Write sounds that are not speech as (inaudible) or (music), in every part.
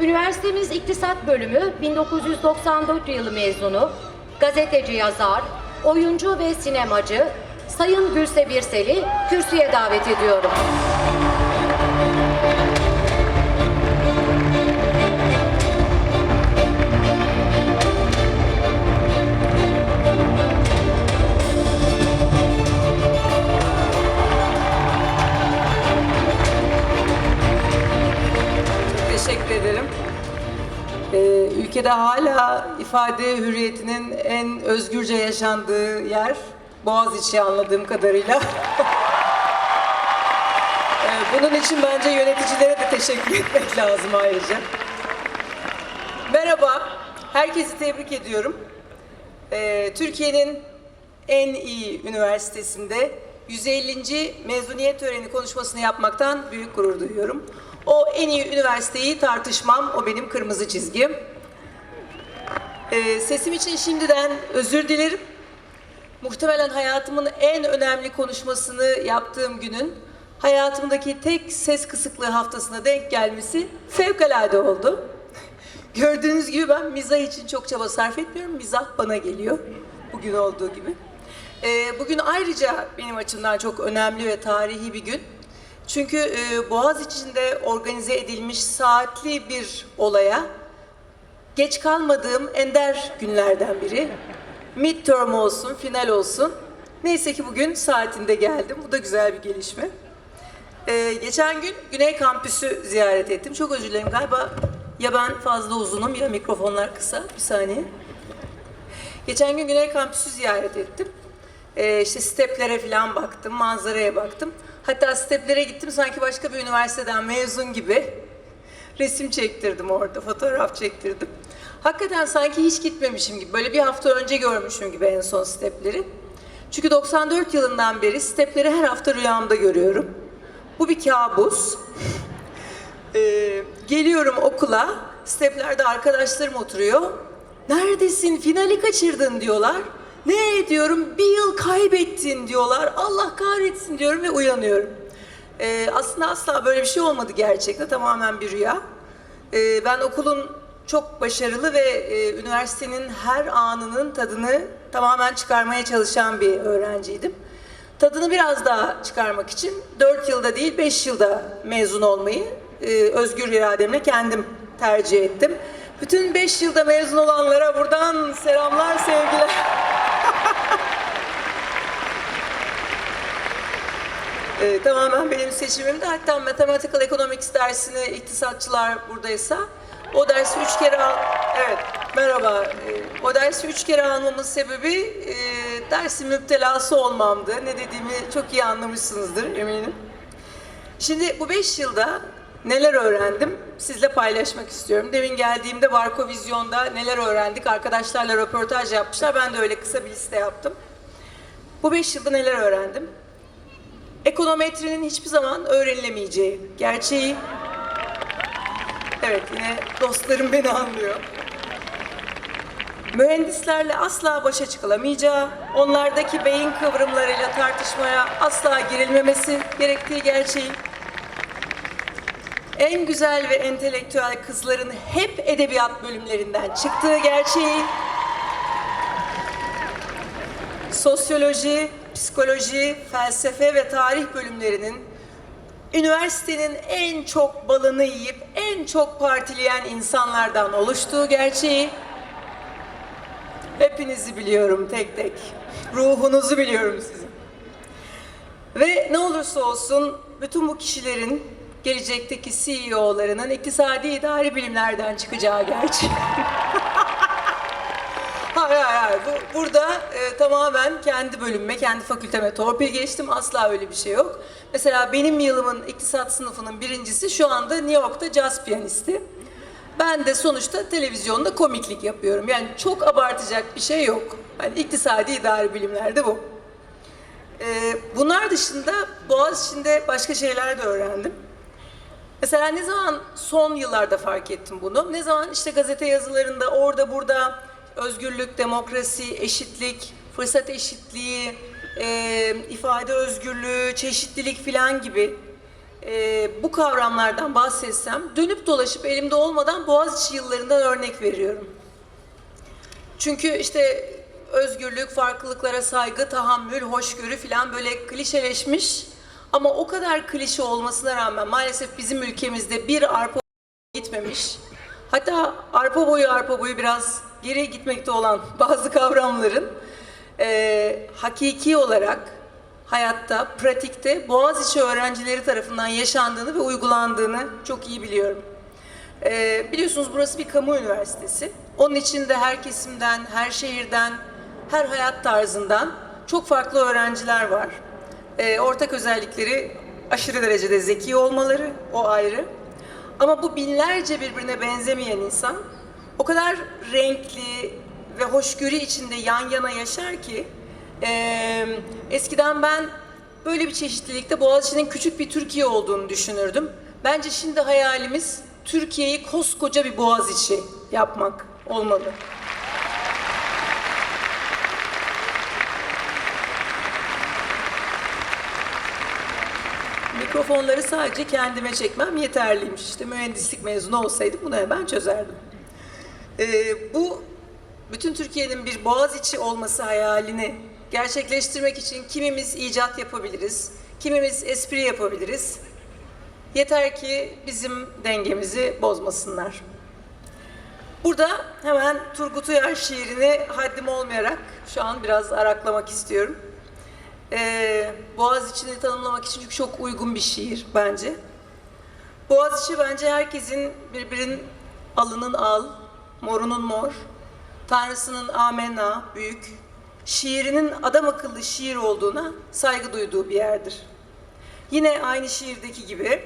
Üniversitemiz İktisat Bölümü 1994 yılı mezunu, gazeteci yazar, oyuncu ve sinemacı Sayın Gülse Birsel'i kürsüye davet ediyorum. Ülkede hala ifade hürriyetinin en özgürce yaşandığı yer Boğaziçi anladığım kadarıyla. (laughs) Ee, bunun için bence yöneticilere de teşekkür etmek lazım ayrıca. Merhaba, herkesi tebrik ediyorum. Ee, Türkiye'nin en iyi üniversitesinde 150. mezuniyet töreni konuşmasını yapmaktan büyük gurur duyuyorum. O en iyi üniversiteyi tartışmam, o benim kırmızı çizgim. Ee, sesim için şimdiden özür dilerim. Muhtemelen hayatımın en önemli konuşmasını yaptığım günün hayatımdaki tek ses kısıklığı haftasına denk gelmesi fevkalade oldu. (laughs) Gördüğünüz gibi ben mizah için çok çaba sarf etmiyorum. Mizah bana geliyor. Bugün olduğu gibi. Ee, bugün ayrıca benim açımdan çok önemli ve tarihi bir gün. Çünkü e, Boğaziçi'nde organize edilmiş saatli bir olaya geç kalmadığım ender günlerden biri. Midterm olsun, final olsun. Neyse ki bugün saatinde geldim. Bu da güzel bir gelişme. Ee, geçen gün Güney Kampüsü ziyaret ettim. Çok özür dilerim. Galiba ya ben fazla uzunum ya mikrofonlar kısa. Bir saniye. Geçen gün Güney Kampüsü ziyaret ettim. Ee, işte steplere falan baktım, manzaraya baktım. Hatta steplere gittim sanki başka bir üniversiteden mezun gibi. Resim çektirdim orada, fotoğraf çektirdim. Hakikaten sanki hiç gitmemişim gibi, böyle bir hafta önce görmüşüm gibi en son stepleri. Çünkü 94 yılından beri stepleri her hafta rüyamda görüyorum. Bu bir kabus. (laughs) Ee, geliyorum okula, steplerde arkadaşlarım oturuyor. Neredesin, finali kaçırdın diyorlar. Ne diyorum, bir yıl kaybettin diyorlar. Allah kahretsin diyorum ve uyanıyorum. Ee, aslında asla böyle bir şey olmadı gerçekten, tamamen bir rüya. Ee, ben okulun çok başarılı ve e, üniversitenin her anının tadını tamamen çıkarmaya çalışan bir öğrenciydim. Tadını biraz daha çıkarmak için 4 yılda değil 5 yılda mezun olmayı e, özgür irademle kendim tercih ettim. Bütün 5 yılda mezun olanlara buradan selamlar, sevgiler. E, tamamen benim seçimimdi. Hatta Mathematical Economics dersini iktisatçılar buradaysa o dersi üç kere al... Evet, merhaba. E, o dersi üç kere almamın sebebi e, dersin müptelası olmamdı. Ne dediğimi çok iyi anlamışsınızdır eminim. Şimdi bu beş yılda neler öğrendim sizle paylaşmak istiyorum. Demin geldiğimde Barko Vizyon'da neler öğrendik arkadaşlarla röportaj yapmışlar. Ben de öyle kısa bir liste yaptım. Bu beş yılda neler öğrendim? Ekonometrinin hiçbir zaman öğrenilemeyeceği gerçeği. Evet yine dostlarım beni anlıyor. Mühendislerle asla başa çıkılamayacağı, onlardaki beyin kıvrımlarıyla tartışmaya asla girilmemesi gerektiği gerçeği. En güzel ve entelektüel kızların hep edebiyat bölümlerinden çıktığı gerçeği. Sosyoloji, psikoloji, felsefe ve tarih bölümlerinin üniversitenin en çok balını yiyip en çok partileyen insanlardan oluştuğu gerçeği hepinizi biliyorum tek tek. Ruhunuzu biliyorum sizin. Ve ne olursa olsun bütün bu kişilerin gelecekteki CEO'larının iktisadi idari bilimlerden çıkacağı gerçeği. (laughs) Bu, burada e, tamamen kendi bölümüme, kendi fakülteme torpil geçtim. Asla öyle bir şey yok. Mesela benim yılımın iktisat sınıfının birincisi şu anda New York'ta caz piyanisti. Ben de sonuçta televizyonda komiklik yapıyorum. Yani çok abartacak bir şey yok. Hani iktisadi idari bilimlerde bu. E, bunlar dışında Boğaziçi'nde başka şeyler de öğrendim. Mesela ne zaman son yıllarda fark ettim bunu? Ne zaman işte gazete yazılarında orada burada özgürlük, demokrasi, eşitlik, fırsat eşitliği, e, ifade özgürlüğü, çeşitlilik filan gibi e, bu kavramlardan bahsetsem dönüp dolaşıp elimde olmadan Boğaziçi yıllarından örnek veriyorum. Çünkü işte özgürlük, farklılıklara saygı, tahammül, hoşgörü falan böyle klişeleşmiş ama o kadar klişe olmasına rağmen maalesef bizim ülkemizde bir arpa gitmemiş. Hatta arpa boyu arpa boyu biraz geri gitmekte olan bazı kavramların eee, hakiki olarak hayatta, pratikte Boğaziçi öğrencileri tarafından yaşandığını ve uygulandığını çok iyi biliyorum. Ee, biliyorsunuz burası bir kamu üniversitesi. Onun içinde her kesimden, her şehirden, her hayat tarzından çok farklı öğrenciler var. Ee, ortak özellikleri aşırı derecede zeki olmaları, o ayrı. Ama bu binlerce birbirine benzemeyen insan o kadar renkli ve hoşgörü içinde yan yana yaşar ki ee, eskiden ben böyle bir çeşitlilikte Boğaziçi'nin küçük bir Türkiye olduğunu düşünürdüm. Bence şimdi hayalimiz Türkiye'yi koskoca bir Boğaziçi yapmak olmalı. Mikrofonları sadece kendime çekmem yeterliymiş. İşte mühendislik mezunu olsaydım bunu hemen çözerdim. Ee, bu bütün Türkiye'nin bir Boğaziçi olması hayalini gerçekleştirmek için kimimiz icat yapabiliriz, kimimiz espri yapabiliriz. Yeter ki bizim dengemizi bozmasınlar. Burada hemen Turgut Uyar şiirini haddim olmayarak şu an biraz araklamak istiyorum. Ee, Boğaziçi'ni tanımlamak için çünkü çok uygun bir şiir bence. Boğaziçi bence herkesin birbirinin alının al, morunun mor, Tanrısının amenna, büyük, şiirinin adam akıllı şiir olduğuna saygı duyduğu bir yerdir. Yine aynı şiirdeki gibi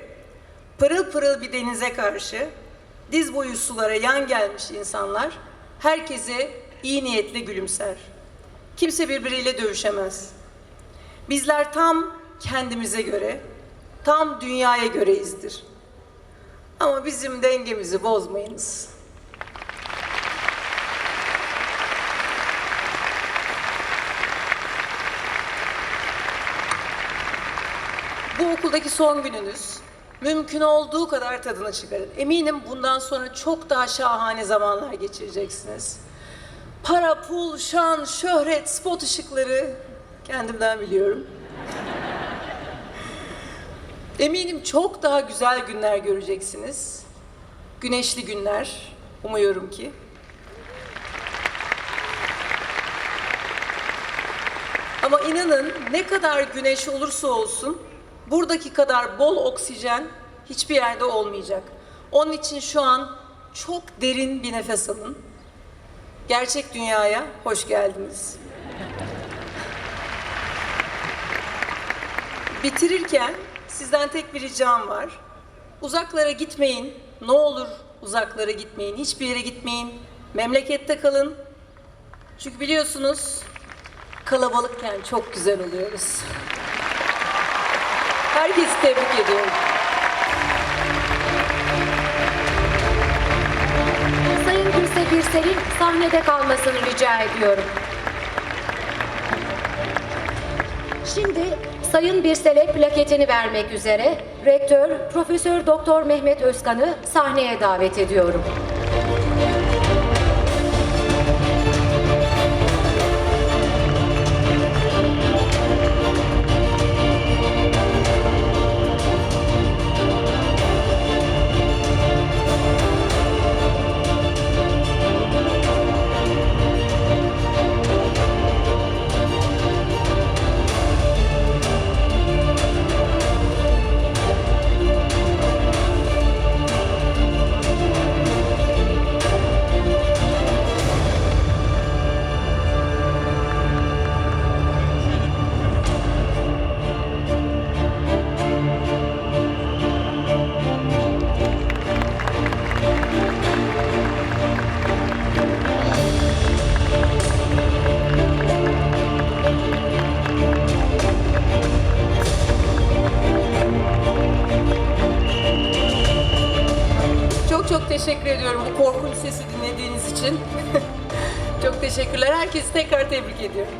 pırıl pırıl bir denize karşı diz boyu sulara yan gelmiş insanlar herkese iyi niyetle gülümser. Kimse birbiriyle dövüşemez. Bizler tam kendimize göre, tam dünyaya göreyizdir. Ama bizim dengemizi bozmayınız. Okuldaki son gününüz. Mümkün olduğu kadar tadını çıkarın. Eminim bundan sonra çok daha şahane zamanlar geçireceksiniz. Para, pul, şan, şöhret, spot ışıkları kendimden biliyorum. Eminim çok daha güzel günler göreceksiniz. Güneşli günler umuyorum ki. Ama inanın ne kadar güneş olursa olsun buradaki kadar bol oksijen hiçbir yerde olmayacak. Onun için şu an çok derin bir nefes alın. Gerçek dünyaya hoş geldiniz. Bitirirken sizden tek bir ricam var. Uzaklara gitmeyin. Ne olur uzaklara gitmeyin. Hiçbir yere gitmeyin. Memlekette kalın. Çünkü biliyorsunuz kalabalıkken çok güzel oluyoruz. Herkesi tebrik ediyorum. Sayın Gülse Birsel'in sahnede kalmasını rica ediyorum. Şimdi Sayın Birsel'e plaketini vermek üzere Rektör Profesör Doktor Mehmet Özkan'ı sahneye davet ediyorum. Teşekkür ediyorum bu korkunç sesi dinlediğiniz için. (laughs) çok teşekkürler. Herkesi tekrar tebrik ediyorum.